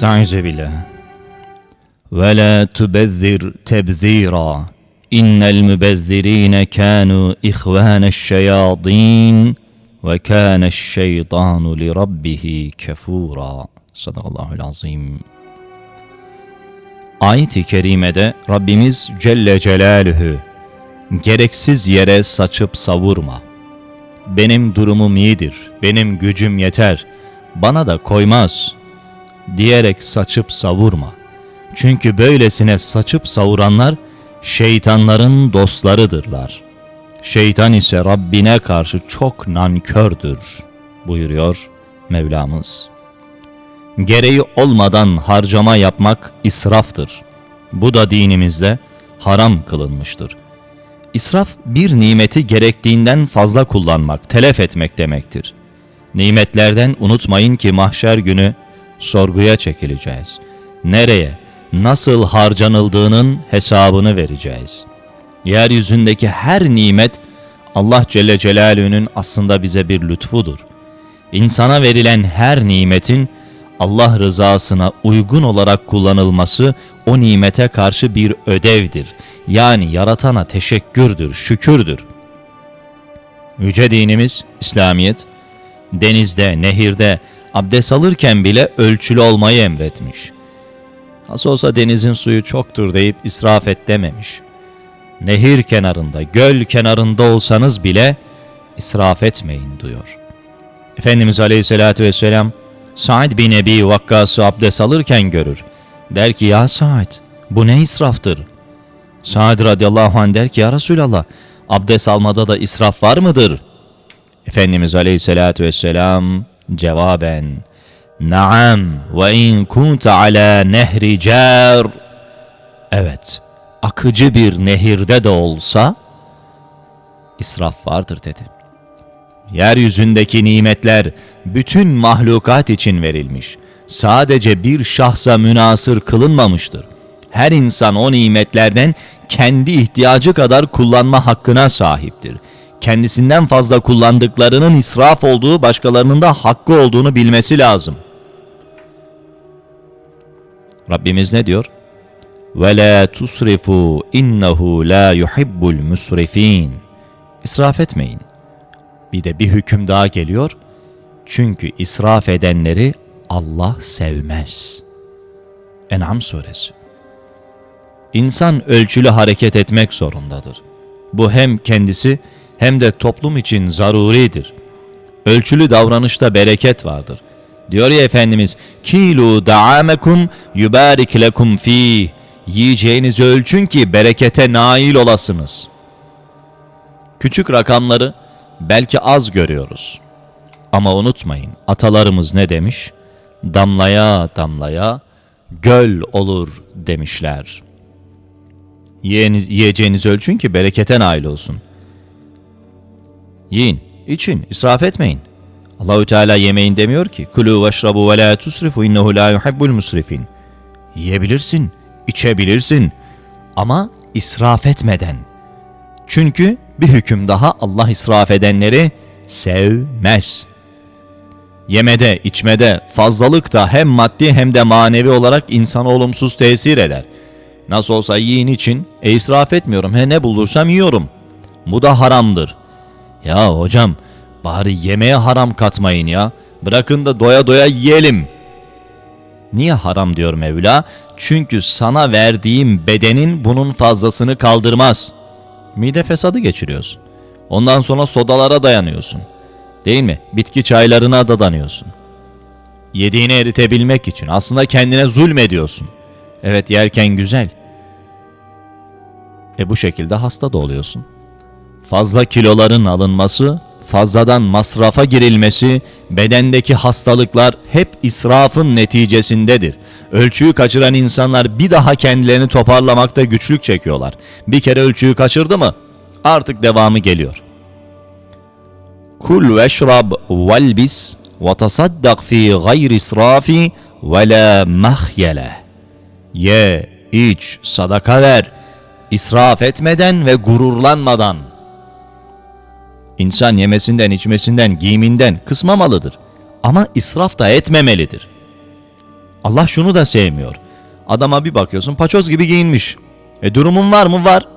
Sadece. Ve la tubezzir tebzira. İnnel mübezzirine kânu ihvâneş şeyâdîn ve kâneş şeytânu li rabbihi kefûrâ. Sadakallahul azim. Ayet-i Kerime'de Rabbimiz Celle Celaluhu gereksiz yere saçıp savurma. Benim durumum iyidir, benim gücüm yeter, bana da koymaz.'' Diyerek saçıp savurma. Çünkü böylesine saçıp savuranlar şeytanların dostlarıdırlar. Şeytan ise Rabbine karşı çok nankördür buyuruyor Mevlamız. Gereği olmadan harcama yapmak israftır. Bu da dinimizde haram kılınmıştır. İsraf bir nimeti gerektiğinden fazla kullanmak, telef etmek demektir. Nimetlerden unutmayın ki mahşer günü sorguya çekileceğiz. Nereye, nasıl harcanıldığının hesabını vereceğiz. Yeryüzündeki her nimet Allah Celle Celaluhu'nun aslında bize bir lütfudur. İnsana verilen her nimetin Allah rızasına uygun olarak kullanılması o nimete karşı bir ödevdir. Yani yaratana teşekkürdür, şükürdür. Yüce dinimiz, İslamiyet, denizde, nehirde, abdest alırken bile ölçülü olmayı emretmiş. Nasıl olsa denizin suyu çoktur deyip israf et dememiş. Nehir kenarında, göl kenarında olsanız bile israf etmeyin diyor. Efendimiz Aleyhisselatü Vesselam Sa'd bin Ebi Vakkas'ı abdest alırken görür. Der ki ya Sa'd bu ne israftır? Sa'd radıyallahu anh der ki ya Resulallah abdest almada da israf var mıdır? Efendimiz Aleyhisselatü Vesselam cevaben Naam ve in kunta ala nehri car Evet akıcı bir nehirde de olsa israf vardır dedi. Yeryüzündeki nimetler bütün mahlukat için verilmiş. Sadece bir şahsa münasır kılınmamıştır. Her insan o nimetlerden kendi ihtiyacı kadar kullanma hakkına sahiptir Kendisinden fazla kullandıklarının israf olduğu, başkalarının da hakkı olduğunu bilmesi lazım. Rabbimiz ne diyor? وَلَا تُسْرِفُوا اِنَّهُ لَا يُحِبُّ الْمُسْرِف۪ينَ İsraf etmeyin. Bir de bir hüküm daha geliyor. Çünkü israf edenleri Allah sevmez. En'am suresi. İnsan ölçülü hareket etmek zorundadır. Bu hem kendisi hem de toplum için zaruridir. Ölçülü davranışta bereket vardır. Diyor ya Efendimiz, kilu da'amekum yubarik lekum fi. Yiyeceğinizi ölçün ki berekete nail olasınız. Küçük rakamları belki az görüyoruz. Ama unutmayın atalarımız ne demiş? Damlaya damlaya göl olur demişler. Yiyeceğinizi ölçün ki berekete nail olsun. Yiyin, için, israf etmeyin. Allahü Teala yemeyin demiyor ki. Kulu veşrabu ve la tusrifu innehu la yuhibbul musrifin. Yiyebilirsin, içebilirsin ama israf etmeden. Çünkü bir hüküm daha Allah israf edenleri sevmez. Yemede, içmede fazlalık da hem maddi hem de manevi olarak insana olumsuz tesir eder. Nasıl olsa yiyin için e israf etmiyorum. He ne bulursam yiyorum. Bu da haramdır. Ya hocam bari yemeğe haram katmayın ya. Bırakın da doya doya yiyelim. Niye haram diyor Mevla? Çünkü sana verdiğim bedenin bunun fazlasını kaldırmaz. Mide fesadı geçiriyorsun. Ondan sonra sodalara dayanıyorsun. Değil mi? Bitki çaylarına dadanıyorsun. Yediğini eritebilmek için aslında kendine zulmediyorsun. Evet yerken güzel. E bu şekilde hasta da oluyorsun. Fazla kiloların alınması, fazladan masrafa girilmesi, bedendeki hastalıklar hep israfın neticesindedir. Ölçüyü kaçıran insanlar bir daha kendilerini toparlamakta güçlük çekiyorlar. Bir kere ölçüyü kaçırdı mı artık devamı geliyor. Kul veşrab velbis ve tasaddak fi gayri israfi ve la mahyele. Ye, iç, sadaka ver, israf etmeden ve gururlanmadan. İnsan yemesinden, içmesinden, giyiminden kısmamalıdır. Ama israf da etmemelidir. Allah şunu da sevmiyor. Adama bir bakıyorsun paçoz gibi giyinmiş. E durumun var mı? Var.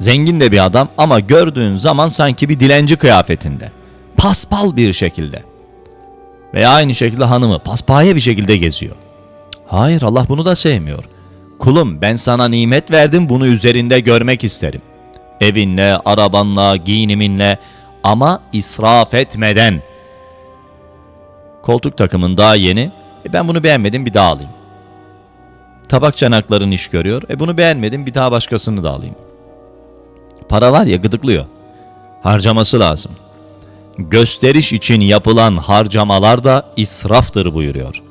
Zengin de bir adam ama gördüğün zaman sanki bir dilenci kıyafetinde. Paspal bir şekilde. Veya aynı şekilde hanımı paspaye bir şekilde geziyor. Hayır Allah bunu da sevmiyor. Kulum ben sana nimet verdim bunu üzerinde görmek isterim. Evinle, arabanla, giyiniminle ama israf etmeden. Koltuk takımın daha yeni. E ben bunu beğenmedim bir daha alayım. Tabak çanakların iş görüyor. E bunu beğenmedim bir daha başkasını da alayım. Para var ya gıdıklıyor. Harcaması lazım. Gösteriş için yapılan harcamalar da israftır buyuruyor.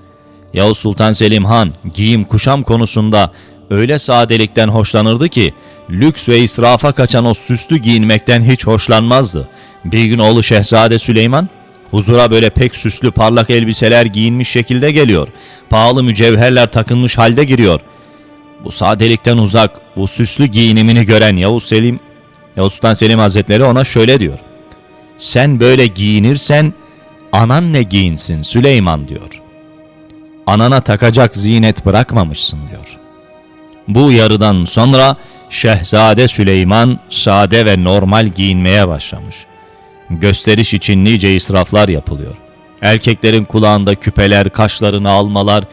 Yavuz Sultan Selim Han giyim kuşam konusunda öyle sadelikten hoşlanırdı ki lüks ve israfa kaçan o süslü giyinmekten hiç hoşlanmazdı. Bir gün oğlu Şehzade Süleyman huzura böyle pek süslü parlak elbiseler giyinmiş şekilde geliyor. Pahalı mücevherler takılmış halde giriyor. Bu sadelikten uzak, bu süslü giyinimini gören Yavuz Selim, Yavuz Sultan Selim Hazretleri ona şöyle diyor. Sen böyle giyinirsen anan ne giyinsin Süleyman diyor. Anana takacak zinet bırakmamışsın diyor. Bu uyarıdan sonra Şehzade Süleyman sade ve normal giyinmeye başlamış. Gösteriş için nice israflar yapılıyor. Erkeklerin kulağında küpeler, kaşlarını almalar,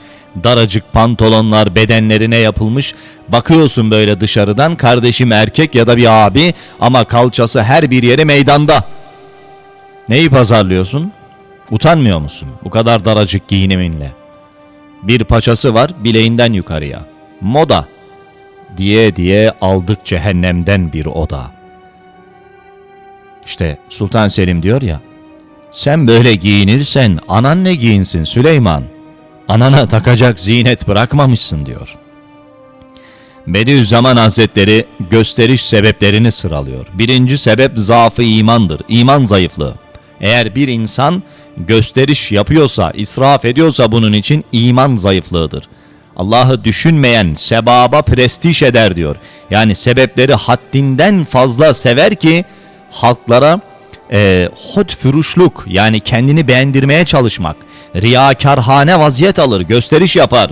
daracık pantolonlar bedenlerine yapılmış. Bakıyorsun böyle dışarıdan kardeşim erkek ya da bir abi ama kalçası her bir yere meydanda. Neyi pazarlıyorsun? Utanmıyor musun bu kadar daracık giyiniminle? Bir paçası var bileğinden yukarıya. Moda. Diye diye aldık cehennemden bir oda. İşte Sultan Selim diyor ya. Sen böyle giyinirsen anan ne giyinsin Süleyman? Anana takacak zinet bırakmamışsın diyor. Bediüzzaman Hazretleri gösteriş sebeplerini sıralıyor. Birinci sebep zaafı imandır. İman zayıflığı. Eğer bir insan gösteriş yapıyorsa, israf ediyorsa bunun için iman zayıflığıdır. Allah'ı düşünmeyen sebaba prestij eder diyor. Yani sebepleri haddinden fazla sever ki halklara e, hot füruşluk yani kendini beğendirmeye çalışmak, riyakarhane vaziyet alır, gösteriş yapar.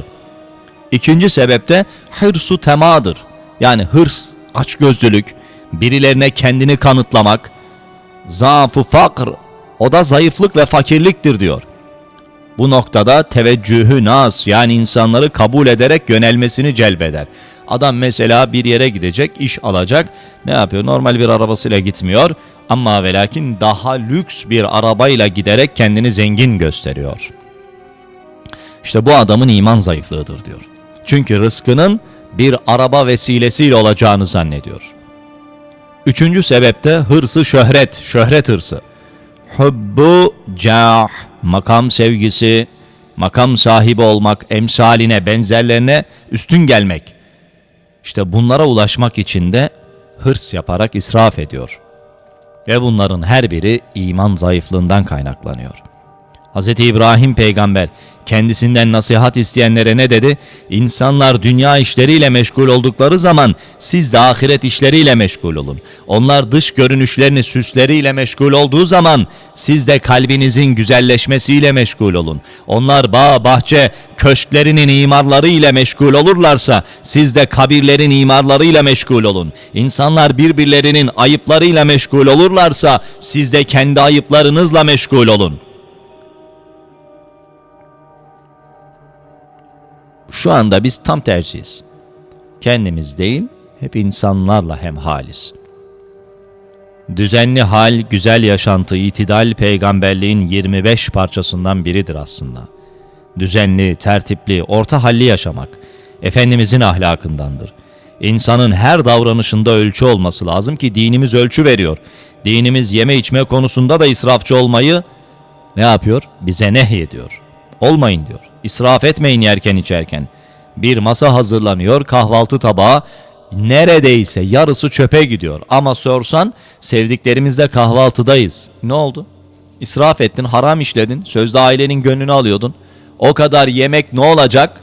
İkinci sebep de hırsu temadır. Yani hırs, açgözlülük, birilerine kendini kanıtlamak, zaafı fakr, o da zayıflık ve fakirliktir diyor. Bu noktada teveccühü nas yani insanları kabul ederek yönelmesini celbeder. Adam mesela bir yere gidecek, iş alacak. Ne yapıyor? Normal bir arabasıyla gitmiyor. Ama ve lakin daha lüks bir arabayla giderek kendini zengin gösteriyor. İşte bu adamın iman zayıflığıdır diyor. Çünkü rızkının bir araba vesilesiyle olacağını zannediyor. Üçüncü sebep de hırsı şöhret, şöhret hırsı. Hubbu cah, makam sevgisi, makam sahibi olmak, emsaline, benzerlerine üstün gelmek. İşte bunlara ulaşmak için de hırs yaparak israf ediyor. Ve bunların her biri iman zayıflığından kaynaklanıyor. Hz. İbrahim peygamber kendisinden nasihat isteyenlere ne dedi? İnsanlar dünya işleriyle meşgul oldukları zaman siz de ahiret işleriyle meşgul olun. Onlar dış görünüşlerini süsleriyle meşgul olduğu zaman siz de kalbinizin güzelleşmesiyle meşgul olun. Onlar bağ, bahçe, köşklerinin imarları ile meşgul olurlarsa siz de kabirlerin imarlarıyla meşgul olun. İnsanlar birbirlerinin ayıplarıyla meşgul olurlarsa siz de kendi ayıplarınızla meşgul olun.'' Şu anda biz tam tercihiz. Kendimiz değil, hep insanlarla hemhaliz. Düzenli hal, güzel yaşantı, itidal peygamberliğin 25 parçasından biridir aslında. Düzenli, tertipli, orta halli yaşamak Efendimizin ahlakındandır. İnsanın her davranışında ölçü olması lazım ki dinimiz ölçü veriyor. Dinimiz yeme içme konusunda da israfçı olmayı ne yapıyor? Bize nehyediyor. Olmayın diyor. İsraf etmeyin yerken içerken. Bir masa hazırlanıyor, kahvaltı tabağı neredeyse yarısı çöpe gidiyor. Ama sorsan sevdiklerimizle kahvaltıdayız. Ne oldu? İsraf ettin, haram işledin, sözde ailenin gönlünü alıyordun. O kadar yemek ne olacak?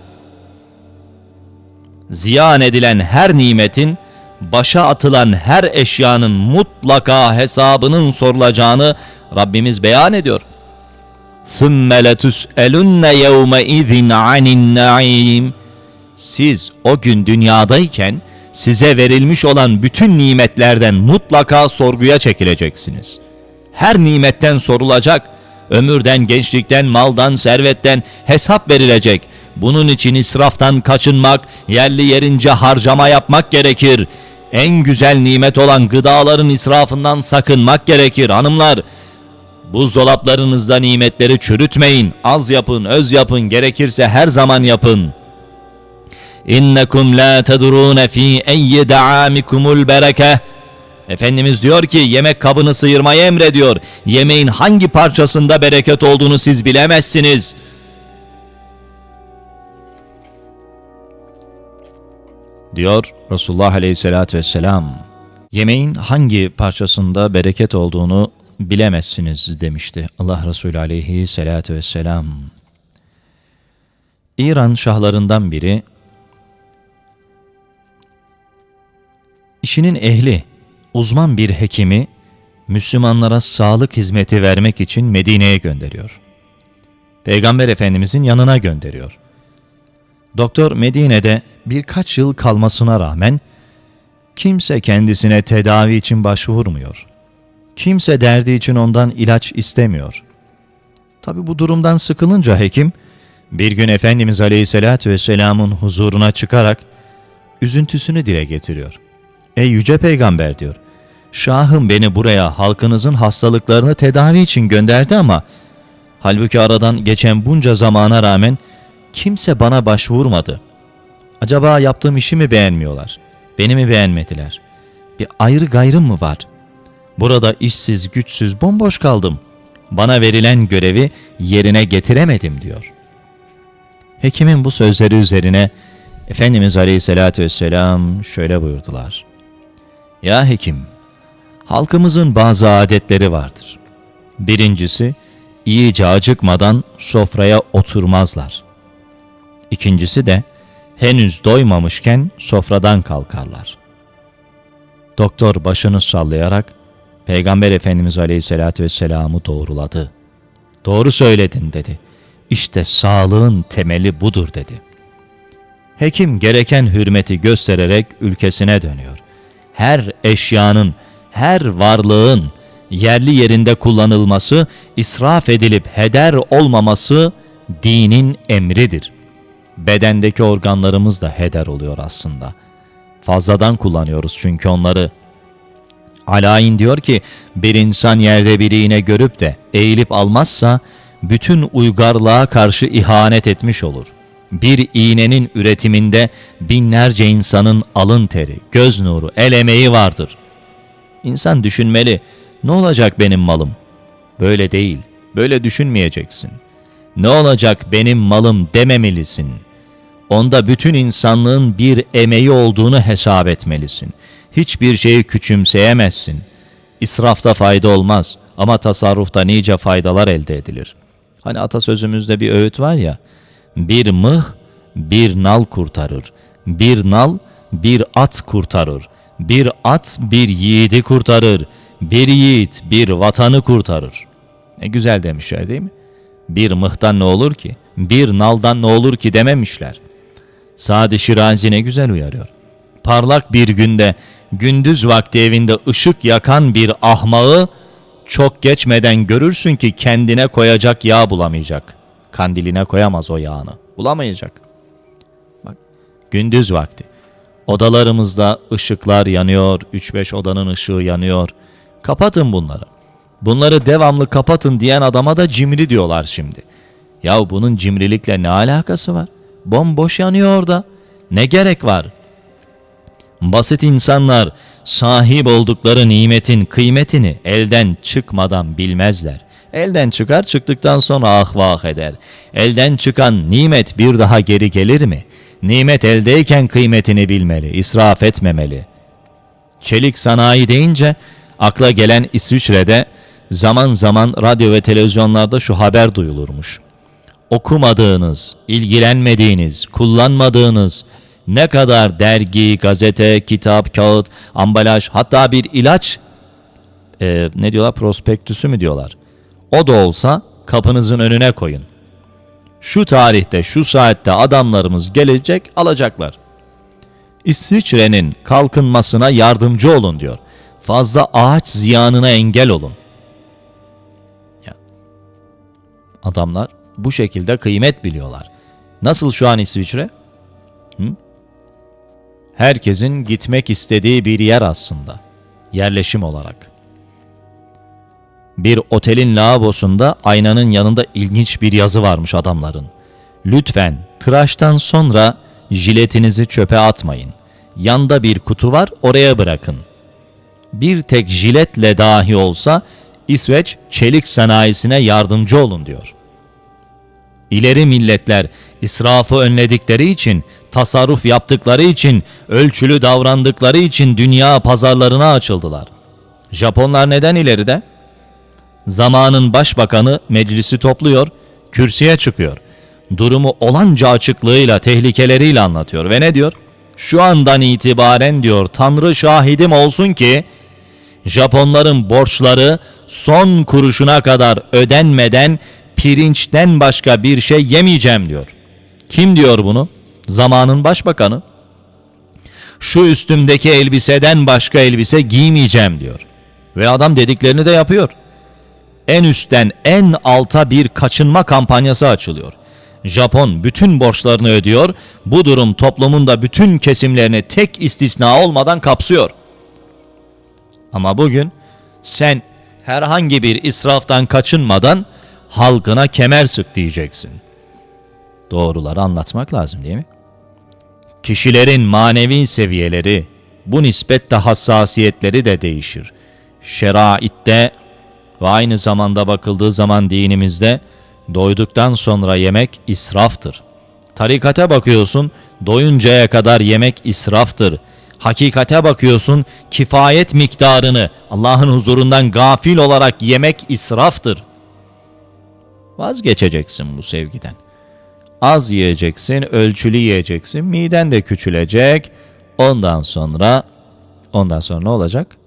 Ziyan edilen her nimetin, başa atılan her eşyanın mutlaka hesabının sorulacağını Rabbimiz beyan ediyor. ثُمَّ لَتُسْأَلُنَّ يَوْمَئِذٍ عَنِ النَّعِيمِ Siz o gün dünyadayken size verilmiş olan bütün nimetlerden mutlaka sorguya çekileceksiniz. Her nimetten sorulacak, ömürden, gençlikten, maldan, servetten hesap verilecek. Bunun için israftan kaçınmak, yerli yerince harcama yapmak gerekir. En güzel nimet olan gıdaların israfından sakınmak gerekir hanımlar. Buzdolaplarınızda nimetleri çürütmeyin. Az yapın, öz yapın, gerekirse her zaman yapın. İnnekum la tedrun fi eyyi da'amikumul bereke. Efendimiz diyor ki yemek kabını sıyırmayı emrediyor. Yemeğin hangi parçasında bereket olduğunu siz bilemezsiniz. Diyor Resulullah Aleyhisselatü Vesselam. Yemeğin hangi parçasında bereket olduğunu bilemezsiniz demişti Allah Resulü Aleyhisselatü Vesselam. İran şahlarından biri işinin ehli, uzman bir hekimi Müslümanlara sağlık hizmeti vermek için Medine'ye gönderiyor. Peygamber Efendimizin yanına gönderiyor. Doktor Medine'de birkaç yıl kalmasına rağmen kimse kendisine tedavi için başvurmuyor. Kimse derdi için ondan ilaç istemiyor. Tabi bu durumdan sıkılınca hekim bir gün Efendimiz Aleyhisselatü Vesselam'ın huzuruna çıkarak üzüntüsünü dile getiriyor. Ey yüce peygamber diyor. Şahım beni buraya halkınızın hastalıklarını tedavi için gönderdi ama halbuki aradan geçen bunca zamana rağmen kimse bana başvurmadı. Acaba yaptığım işi mi beğenmiyorlar? Beni mi beğenmediler? Bir ayrı gayrım mı var? Burada işsiz, güçsüz, bomboş kaldım. Bana verilen görevi yerine getiremedim diyor. Hekimin bu sözleri üzerine Efendimiz Aleyhisselatü Vesselam şöyle buyurdular. Ya hekim, halkımızın bazı adetleri vardır. Birincisi, iyice acıkmadan sofraya oturmazlar. İkincisi de, henüz doymamışken sofradan kalkarlar. Doktor başını sallayarak, Peygamber Efendimiz Aleyhisselatü Vesselam'ı doğruladı. Doğru söyledin dedi. İşte sağlığın temeli budur dedi. Hekim gereken hürmeti göstererek ülkesine dönüyor her eşyanın, her varlığın yerli yerinde kullanılması, israf edilip heder olmaması dinin emridir. Bedendeki organlarımız da heder oluyor aslında. Fazladan kullanıyoruz çünkü onları. Alain diyor ki bir insan yerde bir iğne görüp de eğilip almazsa bütün uygarlığa karşı ihanet etmiş olur.'' bir iğnenin üretiminde binlerce insanın alın teri, göz nuru, el emeği vardır. İnsan düşünmeli, ne olacak benim malım? Böyle değil, böyle düşünmeyeceksin. Ne olacak benim malım dememelisin. Onda bütün insanlığın bir emeği olduğunu hesap etmelisin. Hiçbir şeyi küçümseyemezsin. İsrafta fayda olmaz ama tasarrufta nice faydalar elde edilir. Hani atasözümüzde bir öğüt var ya, bir mıh bir nal kurtarır. Bir nal bir at kurtarır. Bir at bir yiğidi kurtarır. Bir yiğit bir vatanı kurtarır. Ne güzel demişler değil mi? Bir mıhtan ne olur ki? Bir naldan ne olur ki dememişler. Sadi Şirazi ne güzel uyarıyor. Parlak bir günde gündüz vakti evinde ışık yakan bir ahmağı çok geçmeden görürsün ki kendine koyacak yağ bulamayacak. Kandiline koyamaz o yağını. Bulamayacak. Bak gündüz vakti. Odalarımızda ışıklar yanıyor, 3-5 odanın ışığı yanıyor. Kapatın bunları. Bunları devamlı kapatın diyen adama da cimri diyorlar şimdi. Ya bunun cimrilikle ne alakası var? Bomboş yanıyor orada. Ne gerek var? Basit insanlar sahip oldukları nimetin kıymetini elden çıkmadan bilmezler. Elden çıkar çıktıktan sonra ah vah eder. Elden çıkan nimet bir daha geri gelir mi? Nimet eldeyken kıymetini bilmeli, israf etmemeli. Çelik sanayi deyince akla gelen İsviçre'de zaman zaman radyo ve televizyonlarda şu haber duyulurmuş. Okumadığınız, ilgilenmediğiniz, kullanmadığınız ne kadar dergi, gazete, kitap, kağıt, ambalaj hatta bir ilaç e, ne diyorlar prospektüsü mü diyorlar o da olsa kapınızın önüne koyun. Şu tarihte, şu saatte adamlarımız gelecek, alacaklar. İsviçre'nin kalkınmasına yardımcı olun diyor. Fazla ağaç ziyanına engel olun. Ya. Adamlar bu şekilde kıymet biliyorlar. Nasıl şu an İsviçre? Herkesin gitmek istediği bir yer aslında. Yerleşim olarak. Bir otelin lavabosunda aynanın yanında ilginç bir yazı varmış adamların. Lütfen tıraştan sonra jiletinizi çöpe atmayın. Yanda bir kutu var oraya bırakın. Bir tek jiletle dahi olsa İsveç çelik sanayisine yardımcı olun diyor. İleri milletler israfı önledikleri için, tasarruf yaptıkları için, ölçülü davrandıkları için dünya pazarlarına açıldılar. Japonlar neden ileride? Zamanın başbakanı meclisi topluyor, kürsüye çıkıyor. Durumu olanca açıklığıyla, tehlikeleriyle anlatıyor ve ne diyor? Şu andan itibaren diyor Tanrı şahidim olsun ki Japonların borçları son kuruşuna kadar ödenmeden pirinçten başka bir şey yemeyeceğim diyor. Kim diyor bunu? Zamanın başbakanı. Şu üstümdeki elbiseden başka elbise giymeyeceğim diyor. Ve adam dediklerini de yapıyor. En üstten en alta bir kaçınma kampanyası açılıyor. Japon bütün borçlarını ödüyor. Bu durum toplumun da bütün kesimlerini tek istisna olmadan kapsıyor. Ama bugün sen herhangi bir israftan kaçınmadan halkına kemer sık diyeceksin. Doğruları anlatmak lazım değil mi? Kişilerin manevi seviyeleri, bu nispette hassasiyetleri de değişir. Şeraitte ve aynı zamanda bakıldığı zaman dinimizde doyduktan sonra yemek israftır. Tarikate bakıyorsun, doyuncaya kadar yemek israftır. Hakikate bakıyorsun, kifayet miktarını Allah'ın huzurundan gafil olarak yemek israftır. Vazgeçeceksin bu sevgiden. Az yiyeceksin, ölçülü yiyeceksin, miden de küçülecek. Ondan sonra, ondan sonra ne olacak?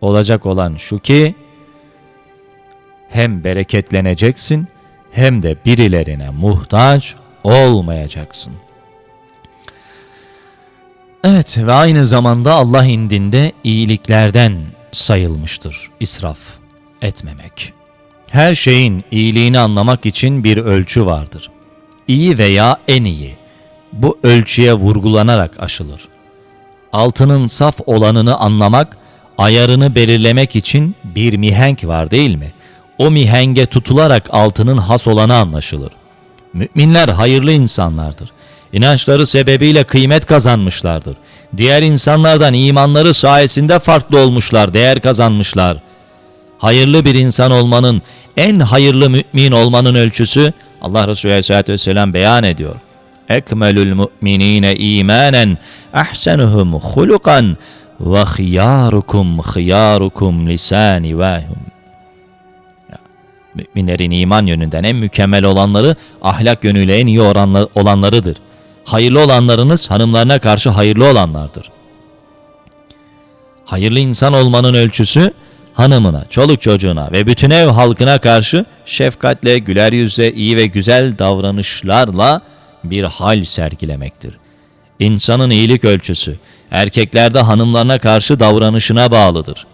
Olacak olan şu ki, hem bereketleneceksin hem de birilerine muhtaç olmayacaksın. Evet ve aynı zamanda Allah indinde iyiliklerden sayılmıştır israf etmemek. Her şeyin iyiliğini anlamak için bir ölçü vardır. İyi veya en iyi. Bu ölçüye vurgulanarak aşılır. Altının saf olanını anlamak, ayarını belirlemek için bir mihenk var değil mi? O mihenge tutularak altının has olanı anlaşılır. Müminler hayırlı insanlardır. İnançları sebebiyle kıymet kazanmışlardır. Diğer insanlardan imanları sayesinde farklı olmuşlar, değer kazanmışlar. Hayırlı bir insan olmanın, en hayırlı mümin olmanın ölçüsü Allah Resulü Aleyhisselatü Vesselam beyan ediyor. Ekmelül mu'minine imanen, ahsenuhum hulukan ve hiyarukum hiyarukum lisani vehum. Müminlerin iman yönünden en mükemmel olanları ahlak yönüyle en iyi olanlarıdır. Hayırlı olanlarınız hanımlarına karşı hayırlı olanlardır. Hayırlı insan olmanın ölçüsü hanımına, çoluk çocuğuna ve bütün ev halkına karşı şefkatle, güler yüzle, iyi ve güzel davranışlarla bir hal sergilemektir. İnsanın iyilik ölçüsü erkeklerde hanımlarına karşı davranışına bağlıdır.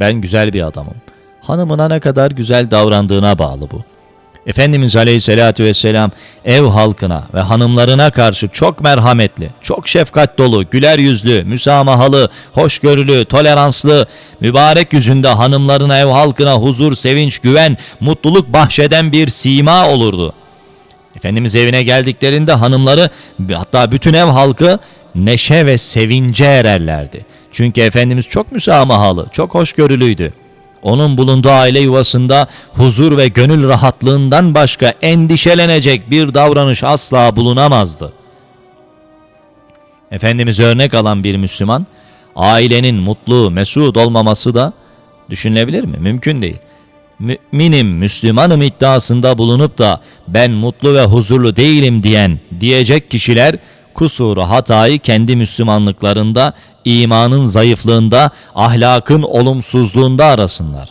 Ben güzel bir adamım. Hanımına ne kadar güzel davrandığına bağlı bu. Efendimiz Aleyhisselatü Vesselam ev halkına ve hanımlarına karşı çok merhametli, çok şefkat dolu, güler yüzlü, müsamahalı, hoşgörülü, toleranslı, mübarek yüzünde hanımlarına ev halkına huzur, sevinç, güven, mutluluk bahşeden bir sima olurdu. Efendimiz evine geldiklerinde hanımları hatta bütün ev halkı neşe ve sevince ererlerdi. Çünkü Efendimiz çok müsamahalı, çok hoşgörülüydü. Onun bulunduğu aile yuvasında huzur ve gönül rahatlığından başka endişelenecek bir davranış asla bulunamazdı. Efendimiz örnek alan bir Müslüman, ailenin mutlu, mesut olmaması da düşünülebilir mi? Mümkün değil. Müminim, Müslümanım iddiasında bulunup da ben mutlu ve huzurlu değilim diyen diyecek kişiler kusuru hatayı kendi Müslümanlıklarında, imanın zayıflığında, ahlakın olumsuzluğunda arasınlar.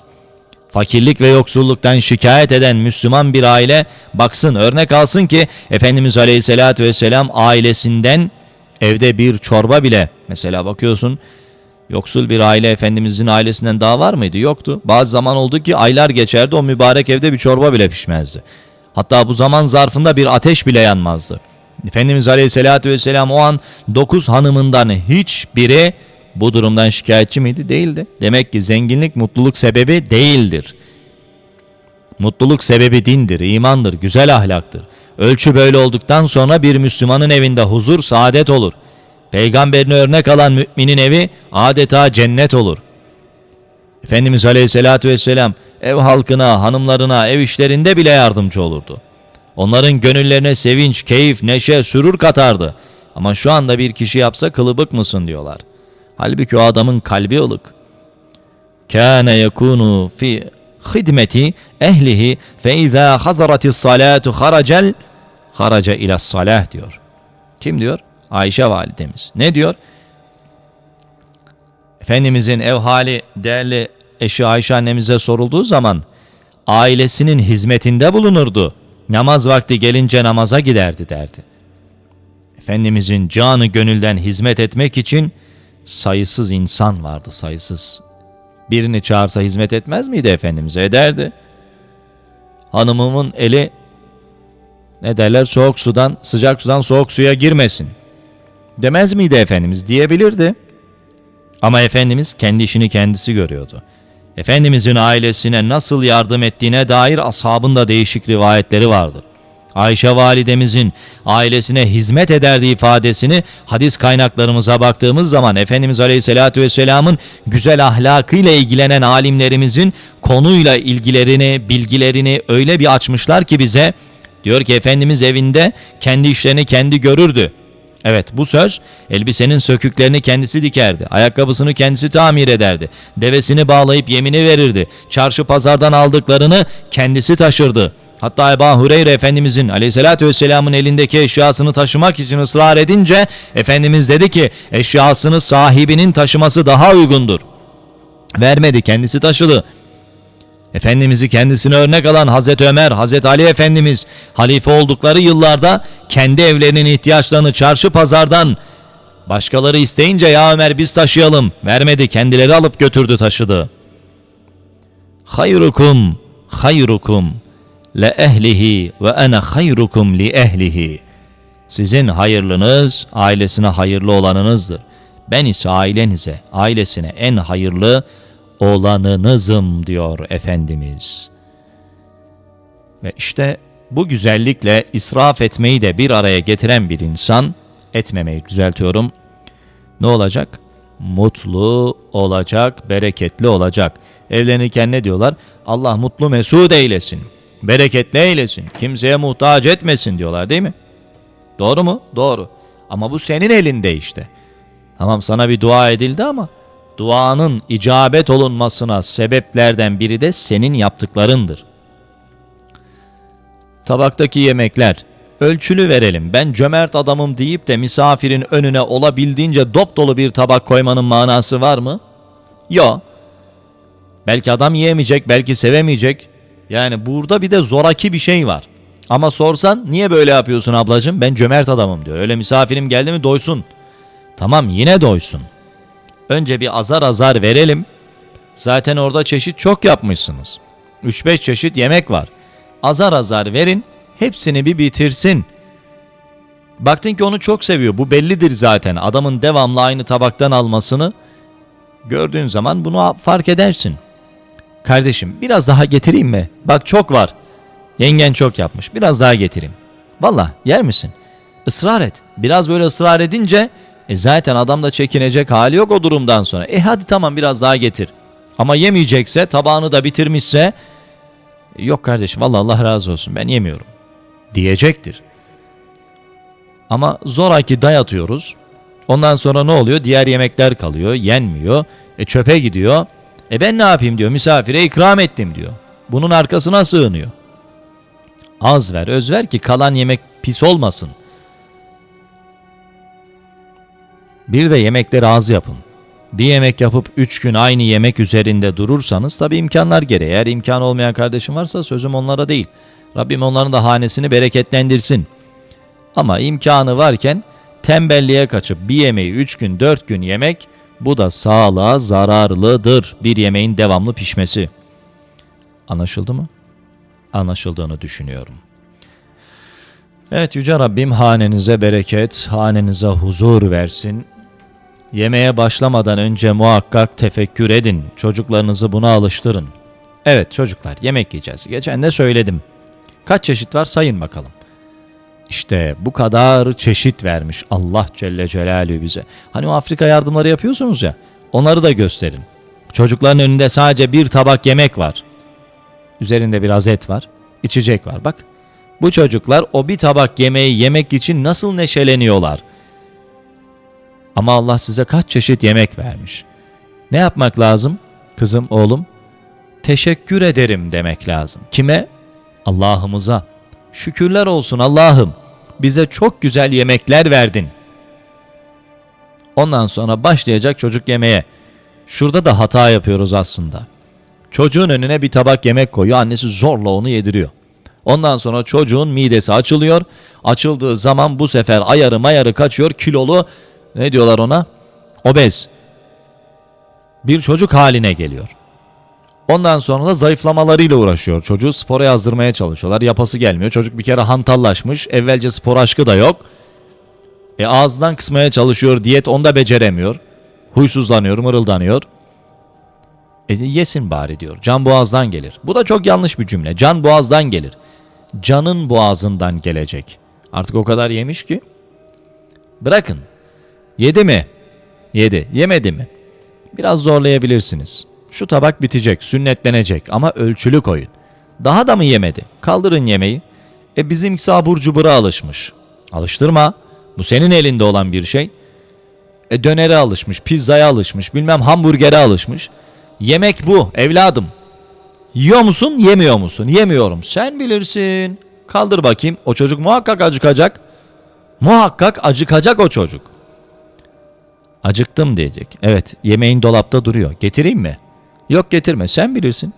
Fakirlik ve yoksulluktan şikayet eden Müslüman bir aile baksın örnek alsın ki Efendimiz Aleyhisselatü Vesselam ailesinden evde bir çorba bile mesela bakıyorsun Yoksul bir aile Efendimizin ailesinden daha var mıydı? Yoktu. Bazı zaman oldu ki aylar geçerdi o mübarek evde bir çorba bile pişmezdi. Hatta bu zaman zarfında bir ateş bile yanmazdı. Efendimiz Aleyhisselatü Vesselam o an dokuz hanımından hiçbiri bu durumdan şikayetçi miydi? Değildi. Demek ki zenginlik mutluluk sebebi değildir. Mutluluk sebebi dindir, imandır, güzel ahlaktır. Ölçü böyle olduktan sonra bir Müslümanın evinde huzur, saadet olur. Peygamberini örnek alan müminin evi adeta cennet olur. Efendimiz Aleyhisselatü Vesselam ev halkına, hanımlarına, ev işlerinde bile yardımcı olurdu. Onların gönüllerine sevinç, keyif, neşe, sürur katardı. Ama şu anda bir kişi yapsa kılıbık mısın diyorlar. Halbuki o adamın kalbi ılık. Kâne yekûnu fi hidmeti ehlihi fe izâ hazaratis salâtu haracel haraca ilas salah diyor. Kim diyor? Ayşe validemiz. Ne diyor? Efendimizin ev hali değerli eşi Ayşe annemize sorulduğu zaman ailesinin hizmetinde bulunurdu. Namaz vakti gelince namaza giderdi derdi. Efendimizin canı gönülden hizmet etmek için sayısız insan vardı sayısız. Birini çağırsa hizmet etmez miydi Efendimiz'e? Ederdi. Hanımımın eli ne derler soğuk sudan sıcak sudan soğuk suya girmesin. Demez miydi Efendimiz? Diyebilirdi. Ama Efendimiz kendi işini kendisi görüyordu. Efendimizin ailesine nasıl yardım ettiğine dair ashabın da değişik rivayetleri vardır. Ayşe validemizin ailesine hizmet ederdi ifadesini hadis kaynaklarımıza baktığımız zaman Efendimiz Aleyhisselatü Vesselam'ın güzel ahlakıyla ilgilenen alimlerimizin konuyla ilgilerini, bilgilerini öyle bir açmışlar ki bize diyor ki Efendimiz evinde kendi işlerini kendi görürdü. Evet bu söz elbisenin söküklerini kendisi dikerdi. Ayakkabısını kendisi tamir ederdi. Devesini bağlayıp yemini verirdi. Çarşı pazardan aldıklarını kendisi taşırdı. Hatta Ebu Hureyre Efendimizin aleyhissalatü vesselamın elindeki eşyasını taşımak için ısrar edince Efendimiz dedi ki eşyasını sahibinin taşıması daha uygundur. Vermedi kendisi taşıdı. Efendimiz'i kendisine örnek alan Hazreti Ömer, Hazreti Ali Efendimiz halife oldukları yıllarda kendi evlerinin ihtiyaçlarını çarşı pazardan başkaları isteyince ya Ömer biz taşıyalım vermedi kendileri alıp götürdü taşıdı. Hayrukum hayrukum le ehlihi ve ene hayrukum li ehlihi. Sizin hayırlınız ailesine hayırlı olanınızdır. Ben ise ailenize, ailesine en hayırlı olanınızım diyor Efendimiz. Ve işte bu güzellikle israf etmeyi de bir araya getiren bir insan, etmemeyi düzeltiyorum, ne olacak? Mutlu olacak, bereketli olacak. Evlenirken ne diyorlar? Allah mutlu mesut eylesin, bereketli eylesin, kimseye muhtaç etmesin diyorlar değil mi? Doğru mu? Doğru. Ama bu senin elinde işte. Tamam sana bir dua edildi ama duanın icabet olunmasına sebeplerden biri de senin yaptıklarındır. Tabaktaki yemekler ölçülü verelim. Ben cömert adamım deyip de misafirin önüne olabildiğince dop dolu bir tabak koymanın manası var mı? Yok. Belki adam yiyemeyecek, belki sevemeyecek. Yani burada bir de zoraki bir şey var. Ama sorsan niye böyle yapıyorsun ablacığım? Ben cömert adamım diyor. Öyle misafirim geldi mi doysun. Tamam yine doysun. Önce bir azar azar verelim. Zaten orada çeşit çok yapmışsınız. 3-5 çeşit yemek var. Azar azar verin, hepsini bir bitirsin. Baktın ki onu çok seviyor. Bu bellidir zaten. Adamın devamlı aynı tabaktan almasını gördüğün zaman bunu fark edersin. Kardeşim biraz daha getireyim mi? Bak çok var. Yengen çok yapmış. Biraz daha getireyim. Valla yer misin? Israr et. Biraz böyle ısrar edince e zaten adam da çekinecek hali yok o durumdan sonra. E hadi tamam biraz daha getir. Ama yemeyecekse tabağını da bitirmişse yok kardeşim valla Allah razı olsun ben yemiyorum diyecektir. Ama zoraki dayatıyoruz. Ondan sonra ne oluyor? Diğer yemekler kalıyor, yenmiyor. E çöpe gidiyor. E ben ne yapayım diyor. Misafire ikram ettim diyor. Bunun arkasına sığınıyor. Az ver, öz ver ki kalan yemek pis olmasın. Bir de yemekleri az yapın. Bir yemek yapıp üç gün aynı yemek üzerinde durursanız tabi imkanlar gereği. Eğer imkan olmayan kardeşim varsa sözüm onlara değil. Rabbim onların da hanesini bereketlendirsin. Ama imkanı varken tembelliğe kaçıp bir yemeği üç gün dört gün yemek bu da sağlığa zararlıdır bir yemeğin devamlı pişmesi. Anlaşıldı mı? Anlaşıldığını düşünüyorum. Evet Yüce Rabbim hanenize bereket, hanenize huzur versin. Yemeğe başlamadan önce muhakkak tefekkür edin. Çocuklarınızı buna alıştırın. Evet çocuklar yemek yiyeceğiz. Geçen de söyledim. Kaç çeşit var sayın bakalım. İşte bu kadar çeşit vermiş Allah Celle Celaluhu bize. Hani o Afrika yardımları yapıyorsunuz ya onları da gösterin. Çocukların önünde sadece bir tabak yemek var. Üzerinde biraz et var. içecek var bak. Bu çocuklar o bir tabak yemeği yemek için nasıl neşeleniyorlar. Ama Allah size kaç çeşit yemek vermiş. Ne yapmak lazım? Kızım, oğlum, teşekkür ederim demek lazım. Kime? Allah'ımıza. Şükürler olsun Allah'ım. Bize çok güzel yemekler verdin. Ondan sonra başlayacak çocuk yemeye. Şurada da hata yapıyoruz aslında. Çocuğun önüne bir tabak yemek koyuyor, annesi zorla onu yediriyor. Ondan sonra çocuğun midesi açılıyor. Açıldığı zaman bu sefer ayarı mayarı kaçıyor, kilolu ne diyorlar ona? Obez. Bir çocuk haline geliyor. Ondan sonra da zayıflamalarıyla uğraşıyor. Çocuğu spora yazdırmaya çalışıyorlar. Yapası gelmiyor. Çocuk bir kere hantallaşmış. Evvelce spor aşkı da yok. E ağzından kısmaya çalışıyor. Diyet onda beceremiyor. Huysuzlanıyor, mırıldanıyor. E yesin bari diyor. Can boğazdan gelir. Bu da çok yanlış bir cümle. Can boğazdan gelir. Canın boğazından gelecek. Artık o kadar yemiş ki. Bırakın. Yedi mi? Yedi. Yemedi mi? Biraz zorlayabilirsiniz. Şu tabak bitecek, sünnetlenecek ama ölçülü koyun. Daha da mı yemedi? Kaldırın yemeği. E bizimkisi abur cubura alışmış. Alıştırma. Bu senin elinde olan bir şey. E dönere alışmış, pizzaya alışmış, bilmem hamburgere alışmış. Yemek bu evladım. Yiyor musun, yemiyor musun? Yemiyorum. Sen bilirsin. Kaldır bakayım. O çocuk muhakkak acıkacak. Muhakkak acıkacak o çocuk. Acıktım diyecek. Evet, yemeğin dolapta duruyor. Getireyim mi? Yok getirme, sen bilirsin.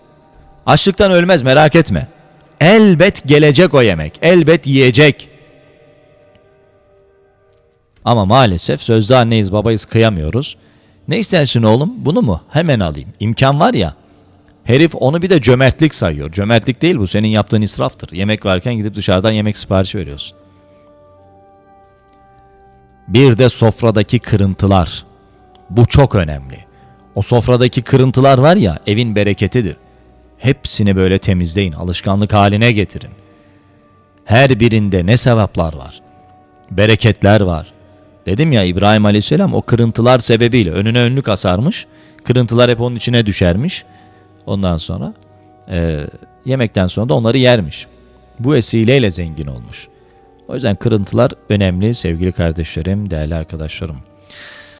Açlıktan ölmez merak etme. Elbet gelecek o yemek. Elbet yiyecek. Ama maalesef sözde anneyiz babayız kıyamıyoruz. Ne istersin oğlum? Bunu mu? Hemen alayım. İmkan var ya. Herif onu bir de cömertlik sayıyor. Cömertlik değil bu senin yaptığın israftır. Yemek varken gidip dışarıdan yemek siparişi veriyorsun. Bir de sofradaki kırıntılar. Bu çok önemli. O sofradaki kırıntılar var ya evin bereketidir. Hepsini böyle temizleyin, alışkanlık haline getirin. Her birinde ne sevaplar var. Bereketler var. Dedim ya İbrahim Aleyhisselam o kırıntılar sebebiyle önüne önlük asarmış. Kırıntılar hep onun içine düşermiş. Ondan sonra e, yemekten sonra da onları yermiş. Bu vesileyle zengin olmuş. O yüzden kırıntılar önemli sevgili kardeşlerim, değerli arkadaşlarım.